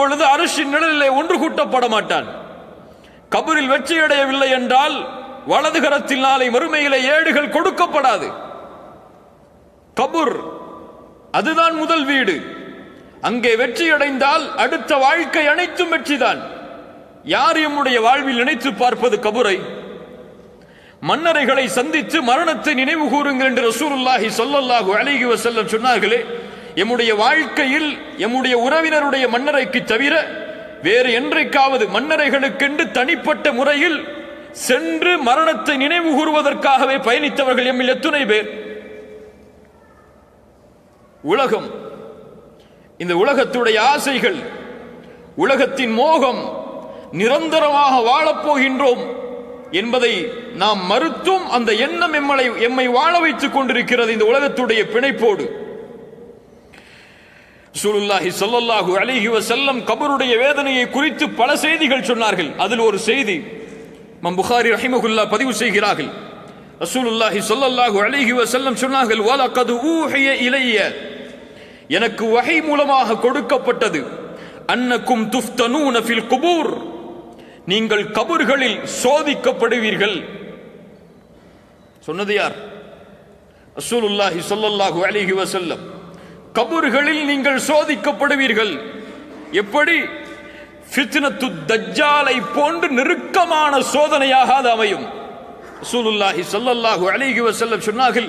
பொழுது அரிசின் நிழலிலே ஒன்று கூட்டப்பட மாட்டான். கபரில் வெற்றியடையவில்லை என்றால் வலது கரத்தில் நாளை மறுமையிலே ஏடுகள் கொடுக்கப்படாது. கபூர் அதுதான் முதல் வீடு. அங்கே வெற்றி அடைந்தால் அடுத்த வாழ்க்கை அனைத்தும் வெற்றிதான் யார் எம்முடைய வாழ்வில் நினைத்து பார்ப்பது கபுரை? மன்னரைகளை சந்தித்து மரணத்தை நினைவு கூறுங்கள் என்று ரசூலுல்லாஹி சொல்லல்லாஹு அழகி வசல்லம் சொன்னார்களே எம்முடைய வாழ்க்கையில் எம்முடைய உறவினருடைய மன்னரைக்கு தவிர வேறு என்றைக்காவது மன்னரைகளுக்கென்று தனிப்பட்ட முறையில் சென்று மரணத்தை நினைவு கூறுவதற்காகவே பயணித்தவர்கள் எம்மில் எத்துணை பேர். உலகம். இந்த உலகத்துடைய ஆசைகள் உலகத்தின் மோகம் நிரந்தரமாக வாழப்போகின்றோம் என்பதை நாம் மறுத்தும் அந்த எண்ணம் எம்மளை எம்மை வாழ வைத்துக் கொண்டிருக்கிறது இந்த உலகத்துடைய பிணைப்போடு. சுருல்லாஹி சொல்லல்லாஹு அலிஹி வசல்லம் கபருடைய வேதனையை குறித்து பல செய்திகள் சொன்னார்கள். அதில் ஒரு செய்தி மம் புகாரி ரஹிமகுல்லா பதிவு செய்கிறார்கள். ரசூலுல்லாஹி சொல்லல்லாஹு அலிஹி வசல்லம் சொன்னார்கள் வலக்கது ஊஹிய இலைய. எனக்கு வகை மூலமாக கொடுக்கப்பட்டது அன்னக்கும் துஃப்தனூன ஃபில் குபூர். நீங்கள் கபர்களில் சோதிக்கப்படுவீர்கள். சொன்னது யார்? ரசூலுல்லாஹி சொல்லல்லாஹு அலிஹி வசல்லம் கபூர்களில் நீங்கள் சோதிக்கப்படுவீர்கள். எப்படி? ஃபித்னத்து தஜ்ஜாலை போன்று நெருக்கமான சோதனையாக அது அமையும். சூலுல்லாஹி சல்லல்லாஹு அலைஹி வஸல்லம் சொன்னார்கள்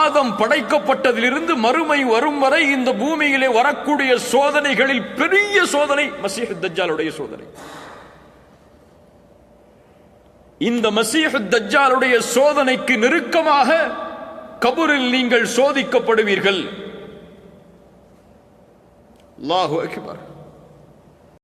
ஆதம் படைக்கப்பட்டதிலிருந்து மறுமை வரும் வரை இந்த பூமியிலே வரக்கூடிய சோதனைகளில் பெரிய சோதனை மசீஹ் தஜ்ஜாலுடைய சோதனை. இந்த மசீஹ் தஜ்ஜாலுடைய சோதனைக்கு நெருக்கமாக கபூரில் நீங்கள் சோதிக்கப்படுவீர்கள். Allahu Akbar.